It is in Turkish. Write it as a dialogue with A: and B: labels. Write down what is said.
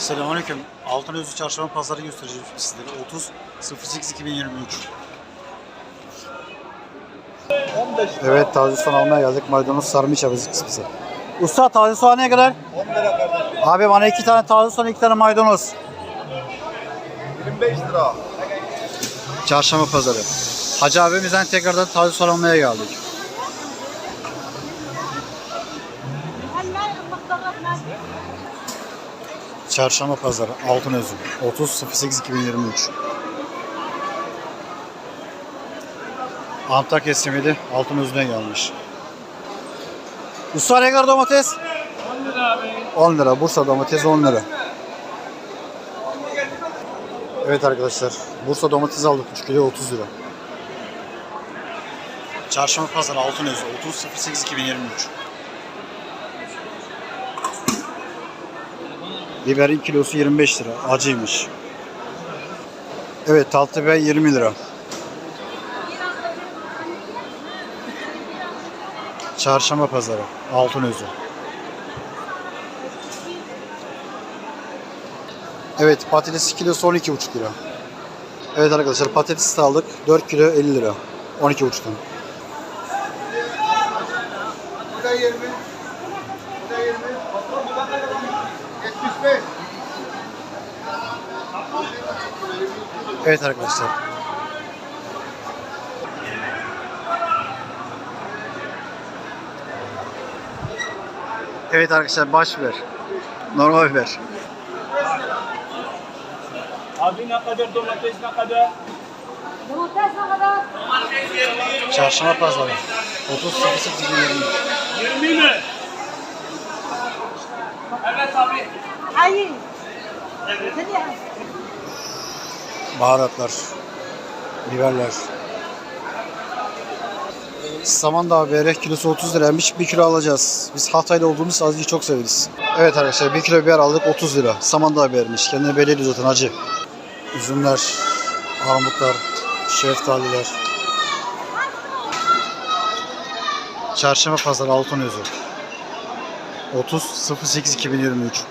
A: Selamünaleyküm. Altınözü Çarşamba Pazarı göstereceğim sizlere. 30 08 2023. Evet taze soğan almaya geldik. Maydanoz sarmış yapacağız bize. Usta taze soğan ne kadar?
B: 10 lira kardeşim.
A: Abi bana iki tane taze soğan, iki tane maydanoz.
B: 25 lira.
A: Çarşamba Pazarı. Hacı abimizden tekrardan taze soğan almaya geldik. Çarşamba Pazarı Altınözü 30 08 2023. Antakya simidi Altınözü'den gelmiş. Usta ne kadar domates? 10 lira abi. 10 lira. Bursa domates 10 lira. Evet arkadaşlar. Bursa domates aldık 3 kilo 30 lira. Çarşamba Pazarı Altınözü 30 08 2023. Biberin kilosu 25 lira. Acıymış. Evet tatlı biber 20 lira. Çarşamba pazarı. Altınözü. Evet patates kilosu 12,5 lira. Evet arkadaşlar patates de aldık. 4 kilo 50 lira. 12,5'tan.
B: Bu da 20. Bu da 20. Patron bu da ne kadar? 75.
A: Evet arkadaşlar. Evet arkadaşlar baş biber. Normal biber.
C: Abi ne kadar domates ne kadar?
D: Domates ne kadar?
A: Çarşamba pazarı. 30 08 20
C: 20 mi? Evet abi.
D: Hayır. Ne diyor?
A: Baharatlar. Biberler. Samandağ biberi kilosu 30 liraymış. 1 kilo alacağız. Biz Hatay'da olduğumuz acıyı çok severiz. Evet arkadaşlar 1 kilo biber aldık 30 lira. Samandağ bibermiş. Kendine ediyor zaten acı. Üzümler, armutlar, şeftaliler. Çarşamba pazarı Altınözü. 30 08 2023.